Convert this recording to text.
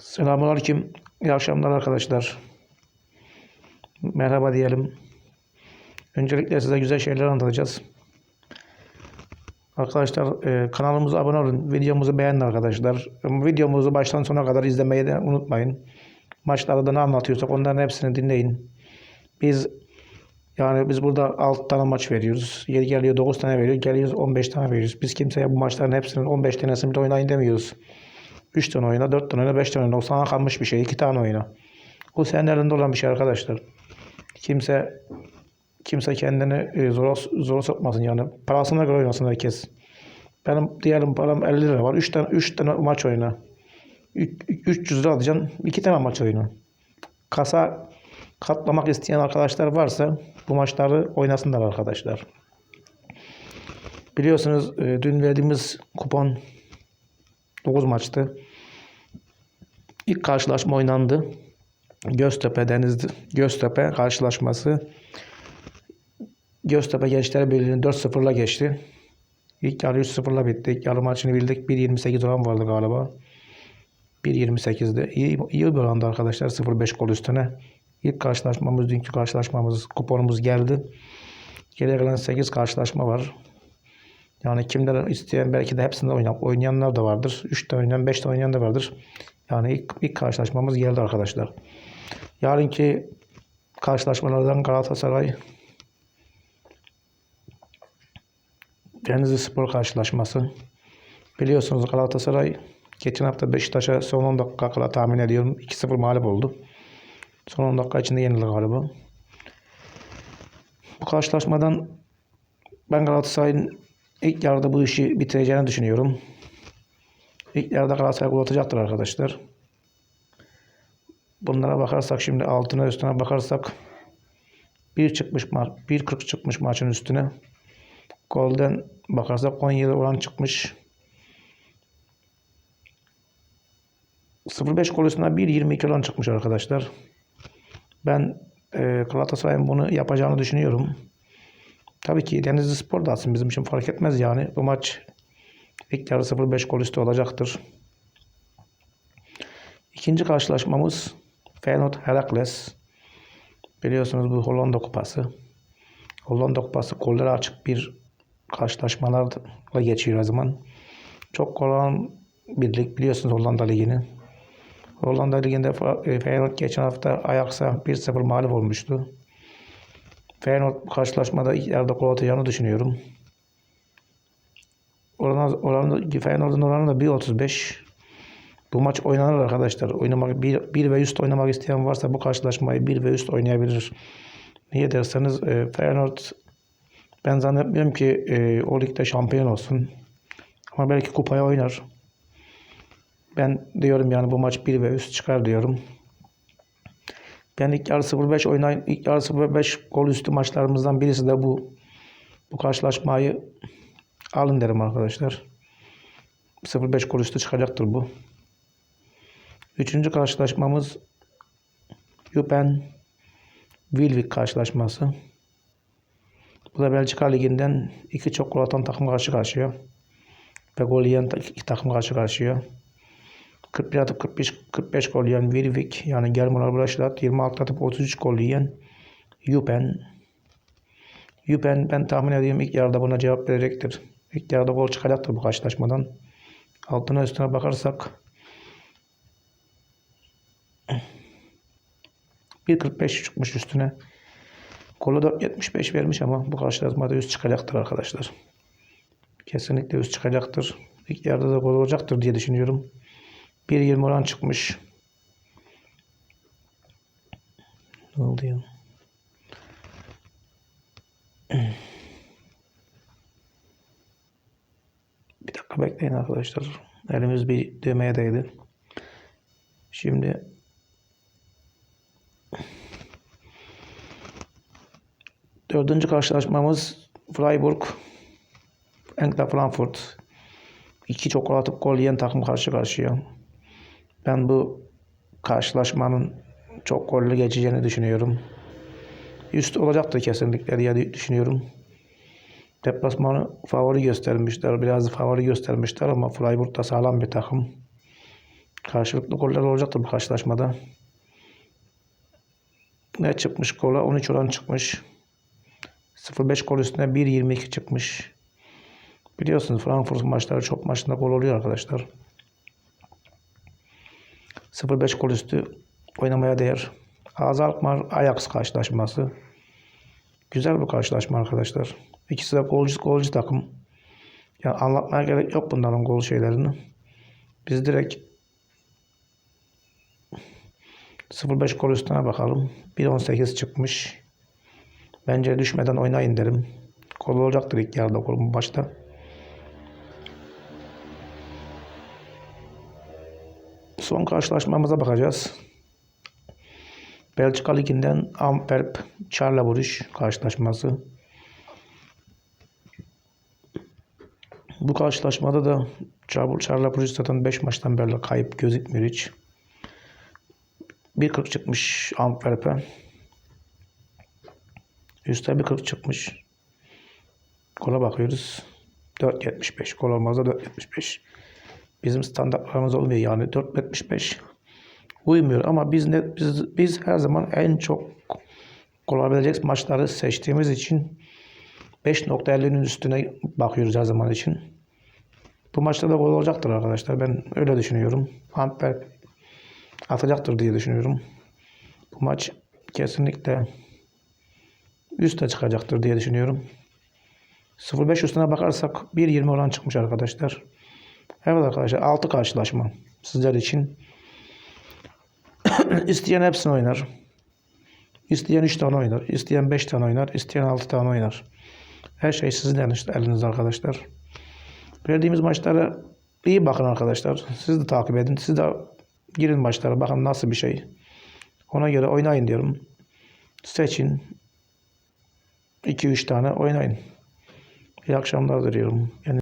Selamünaleyküm. İyi akşamlar arkadaşlar. Merhaba diyelim. Öncelikle size güzel şeyler anlatacağız. Arkadaşlar e, kanalımıza abone olun. Videomuzu beğenin arkadaşlar. Videomuzu baştan sona kadar izlemeyi de unutmayın. Maçlarda ne anlatıyorsak onların hepsini dinleyin. Biz yani biz burada 6 tane maç veriyoruz. Yeri geliyor 9 tane veriyor. Geliyoruz 15 tane veriyoruz. Biz kimseye bu maçların hepsinin 15 tanesini bile oynayın demiyoruz. 3 tane oyna, 4 tane oyna, 5 tane oyna. O sana kalmış bir şey. 2 tane oyna. O senin elinde olan bir şey arkadaşlar. Kimse kimse kendini e, zora, zora sokmasın yani. Parasına göre oynasın herkes. Benim diyelim param 50 lira var. 3 tane 3 tane maç oyna. Üç- 300 lira alacaksın. 2 tane maç oyna. Kasa katlamak isteyen arkadaşlar varsa bu maçları oynasınlar arkadaşlar. Biliyorsunuz e, dün verdiğimiz kupon 9 maçtı. İlk karşılaşma oynandı. Göztepe Denizli Göztepe karşılaşması. Göztepe Gençler Birliği'ni 4-0'la geçti. İlk yarı 3-0'la bitti. İlk yarı maçını bildik. 1.28 oran vardı galiba. 1.28'de. İyi, iyi bir oranda arkadaşlar. 0.5 gol üstüne. İlk karşılaşmamız, dünkü karşılaşmamız, kuponumuz geldi. Geriye kalan 8 karşılaşma var. Yani kimler isteyen belki de hepsinde oynayan, oynayanlar da vardır. 3 tane oynayan, 5 tane oynayan da vardır. Yani ilk, ilk karşılaşmamız geldi arkadaşlar. Yarınki karşılaşmalardan Galatasaray Denizli Spor karşılaşması. Biliyorsunuz Galatasaray geçen hafta Beşiktaş'a son 10 dakika kala tahmin ediyorum 2-0 mağlup oldu. Son 10 dakika içinde yenildi galiba. Bu karşılaşmadan ben Galatasaray'ın ilk yarıda bu işi bitireceğini düşünüyorum. İlk yarıda Galatasaray gol atacaktır arkadaşlar. Bunlara bakarsak şimdi altına üstüne bakarsak bir çıkmış ma 1.40 çıkmış maçın üstüne. Golden bakarsak 17 oran çıkmış. 0.5 gol üstüne 1.22 oran çıkmış arkadaşlar. Ben e, Galatasaray'ın bunu yapacağını düşünüyorum. Tabii ki Denizli Spor da atsın bizim için fark etmez yani. Bu maç ilk yarı 0-5 gol üstü olacaktır. İkinci karşılaşmamız Feyenoord Herakles. Biliyorsunuz bu Hollanda Kupası. Hollanda Kupası golleri açık bir karşılaşmalarla geçiyor o zaman. Çok gol olan bir lig biliyorsunuz Hollanda Ligi'ni. Hollanda Ligi'nde e, Feyenoord geçen hafta Ajax'a 1-0 mağlup olmuştu. Feyenoord karşılaşmada ilk yarıda gol atacağını düşünüyorum. Oranı, oranı, Feyenoord'un oranı da 1.35. Bu maç oynanır arkadaşlar. Oynamak 1, 1 ve üst oynamak isteyen varsa bu karşılaşmayı 1 ve üst oynayabilir. Niye derseniz e, Feyenoord ben zannetmiyorum ki e, o ligde şampiyon olsun. Ama belki kupaya oynar. Ben diyorum yani bu maç 1 ve üst çıkar diyorum. Ben ilk yarı 0-5 oynayın. ilk yarı 0-5 gol üstü maçlarımızdan birisi de bu. Bu karşılaşmayı alın derim arkadaşlar. 0-5 gol üstü çıkacaktır bu. Üçüncü karşılaşmamız Jupen Wilvik karşılaşması. Bu da Belçika Ligi'nden iki çok gol atan takım karşı karşıya. Ve gol yiyen iki takım karşı karşıya. 41 atıp 45, 45 gol yiyen Wilvik yani Germán Braşlat 26 atıp 33 gol yiyen Jupen. Jupen ben tahmin ediyorum ilk yarıda buna cevap verecektir. İlk yarıda gol çıkacaktır bu karşılaşmadan. Altına üstüne bakarsak 1.45 çıkmış üstüne. Golü 4.75 vermiş ama bu karşılaşmada üst çıkacaktır arkadaşlar. Kesinlikle üst çıkacaktır. İlk yarıda da gol olacaktır diye düşünüyorum. 1.20 oran çıkmış. Ne oldu ya? Bir dakika bekleyin arkadaşlar. Elimiz bir düğmeye değdi. Şimdi dördüncü karşılaşmamız Freiburg Eintracht Frankfurt. İki çok atıp gol yiyen takım karşı karşıya. Ben bu karşılaşmanın çok gollü geçeceğini düşünüyorum. Üst olacaktır kesinlikle diye düşünüyorum. Deplasmanı favori göstermişler. Biraz favori göstermişler ama Freiburg da sağlam bir takım. Karşılıklı goller olacaktır bu karşılaşmada. Ne çıkmış gola? 13 oran çıkmış. 0.5 gol üstüne 1.22 çıkmış. Biliyorsunuz Frankfurt maçları çok maçında gol oluyor arkadaşlar. 0.5 gol üstü oynamaya değer. AZ Alkmaar Ajax karşılaşması. Güzel bir karşılaşma arkadaşlar. İkisi de golcü, golcü takım. Yani anlatmaya gerek yok bunların gol şeylerini. Biz direkt 0.5 gol üstüne bakalım. 1.18 çıkmış. Bence düşmeden oynayın derim. Gol olacaktır ilk yarıda gol bu başta. Son karşılaşmamıza bakacağız. Belçika Ligi'nden Antwerp Charleroi karşılaşması. Bu karşılaşmada da Charleroi zaten 5 maçtan beri kayıp gözükmüyor hiç. 1.40 çıkmış Antwerp'e. Üste 1.40 çıkmış. Gola bakıyoruz. 4.75. Gol olmazsa 4.75. Bizim standartlarımız olmuyor yani 4.75 uymuyor ama biz ne biz, biz her zaman en çok gol olabilecek maçları seçtiğimiz için 5.50'nin üstüne bakıyoruz her zaman için. Bu maçta da gol olacaktır arkadaşlar. Ben öyle düşünüyorum. Antwerp atacaktır diye düşünüyorum. Bu maç kesinlikle üste çıkacaktır diye düşünüyorum. 0.5 üstüne bakarsak 1.20 oran çıkmış arkadaşlar. Evet arkadaşlar 6 karşılaşma sizler için. İsteyen hepsini oynar. İsteyen 3 tane oynar. İsteyen 5 tane oynar. İsteyen 6 tane oynar. Her şey sizin elinizde arkadaşlar. Verdiğimiz maçlara iyi bakın arkadaşlar. Siz de takip edin. Siz de girin maçlara. Bakın nasıl bir şey. Ona göre oynayın diyorum. Seçin. 2-3 tane oynayın. İyi akşamlar diliyorum. Yani